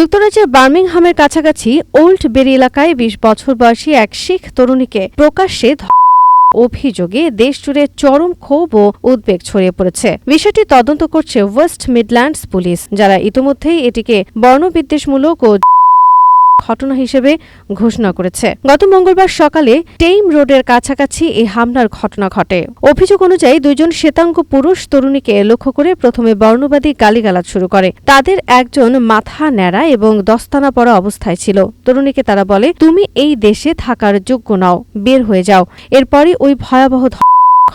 যুক্তরাজ্যের বার্মিংহামের কাছাকাছি ওল্ড বেরি এলাকায় বিশ বছর বয়সী এক শিখ তরুণীকে প্রকাশ্যে অভিযোগে দেশজুড়ে চরম ক্ষোভ ও উদ্বেগ ছড়িয়ে পড়েছে। বিষয়টি তদন্ত করছে ওয়েস্ট মিডল্যান্ডস পুলিশ, যারা ইতিমধ্যেই এটিকে বর্ণবিদ্বেষমূলক ও ঘটনা হিসেবে ঘোষণা করেছে। গত মঙ্গলবার সকালে টেইম রোডের কাছাকাছি এই হামলার ঘটনা ঘটে। অভিযোগ অনুযায়ী দুইজন শ্বেতাঙ্গ পুরুষ তরুণীকে লক্ষ্য করে প্রথমে বর্ণবাদী গালিগালাজ শুরু করে। তাদের একজন মাথা ন্যাড়া এবং দস্তানা পরা অবস্থায় ছিল। তরুণীকে তারা বলে, তুমি এই দেশে থাকার যোগ্য নাও, বের হয়ে যাও। এরপরই ওই ভয়াবহ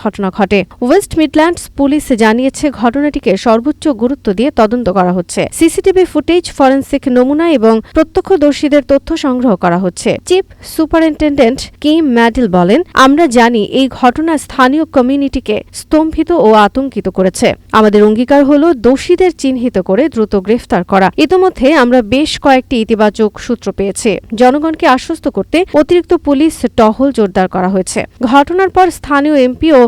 ঘটনা ঘটে। ওয়েস্ট মিডল্যান্ডস পুলিশ জানিয়েছে, ঘটনাটিকে সর্বোচ্চ গুরুত্ব দিয়ে তদন্ত করা হচ্ছে। সিসিটিভি ফুটেজ, ফরেন্সিক নমুনা এবং প্রত্যক্ষদর্শীদের তথ্য সংগ্রহ করা হচ্ছে। চিফ সুপারিনটেন্ডেন্ট কিম ম্যাডিল বলেন, আমরা জানি এই ঘটনা স্থানীয় কমিউনিটিকে স্তম্ভিত ও আতঙ্কিত করেছে। আমাদের অঙ্গীকার হল দোষীদের চিহ্নিত করে দ্রুত গ্রেফতার করা। ইতোমধ্যে আমরা বেশ কয়েকটি ইতিবাচক সূত্র পেয়েছি। জনগণকে আশ্বস্ত করতে অতিরিক্ত পুলিশ টহল জোরদার করা হয়েছে। ঘটনার পর স্থানীয় এমপি ও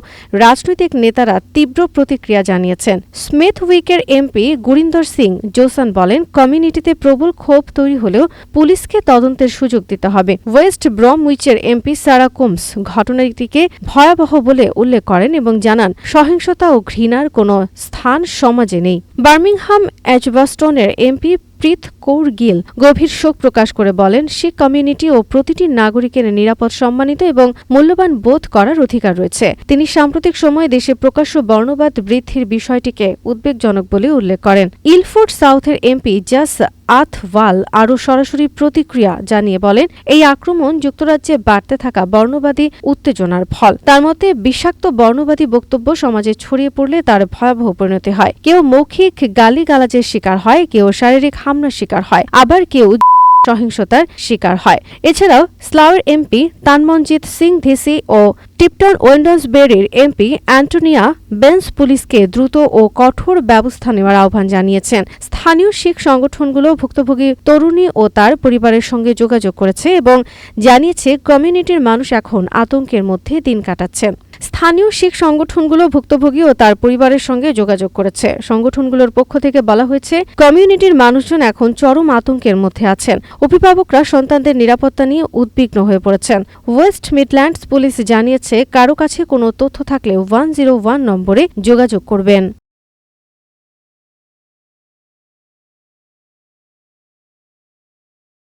রাজনৈতিক নেতারা তীব্র প্রতিক্রিয়া জানিয়েছেন। স্মিথ উইকের এমপি গুরিন্দর সিং জোসান বলেন, কমিউনিটিতে প্রবল ক্ষোভ তৈরি হলেও পুলিশকে তদন্তের সুযোগ দিতে হবে। ওয়েস্ট ব্রম উইচের এমপি সারা কুমস ঘটনাটিকে ভয়াবহ বলে উল্লেখ করেন এবং জানান, সহিংসতা ও ঘৃণার কোনো স্থান সমাজে নেই। বার্মিংহাম এজবাস্টনের এমপি প্রীত কৌর গিল গভীর শোক প্রকাশ করে বলেন শিখ কমিউনিটি ও প্রতিটি নাগরিকের নিরাপদ সম্মানিত এবং মূল্যবান বোধ করার অধিকার রয়েছে। তিনি সাম্প্রতিক সময়ে দেশে প্রকাশ্য বর্ণবাদ বৃদ্ধির বিষয়টিকে উদ্বেগজনক বলে উল্লেখ করেন। ইলফোর্ড সাউথের এমপি জাস আথওয়াল আরও সরাসরি প্রতিক্রিয়া জানিয়ে বলেন, এই আক্রমণ যুক্তরাজ্যে বাড়তে থাকা বর্ণবাদী উত্তেজনার ফল। তার মতে, বিষাক্ত বর্ণবাদী বক্তব্য সমাজে ছড়িয়ে পড়লে তার ভয়াবহ পরিণতি হয়। কেউ মৌখিক গালিগালাজের শিকার হয়, কেউ শারীরিক হামলার শিকার হয়, আবার কেউ সহিংসতার শিকার হয়। এছাড়াও স্লাওয়ের এমপি তানমনজিৎ সিং ধিসি ও টিপটন ওয়েন্ডসবেরির এমপি অ্যান্টোনিয়া বেন্স পুলিশকে দ্রুত ও কঠোর ব্যবস্থা নেওয়ার আহ্বান জানিয়েছেন। স্থানীয় শিখ সংগঠনগুলো ভুক্তভোগী তরুণী ও তার পরিবারের সঙ্গে যোগাযোগ করেছে এবং জানিয়েছে, কমিউনিটির মানুষ এখন আতঙ্কের মধ্যে দিন কাটাচ্ছেন। স্থানীয় শিখ সংগঠনগুলো ভুক্তভোগী ও তার পরিবারের সঙ্গে যোগাযোগ করেছে। সংগঠনগুলোর পক্ষ থেকে বলা হয়েছে, কমিউনিটির মানুষজন এখন চরম আতঙ্কের মধ্যে আছেন। অভিভাবকরা সন্তানদের নিরাপত্তা নিয়ে উদ্বিগ্ন হয়ে পড়েছেন। ওয়েস্ট মিডল্যান্ডস পুলিশ জানিয়েছে, কারও কাছে কোনো তথ্য থাকলে ওয়ান জিরো ওয়ান নম্বরে যোগাযোগ করবেন।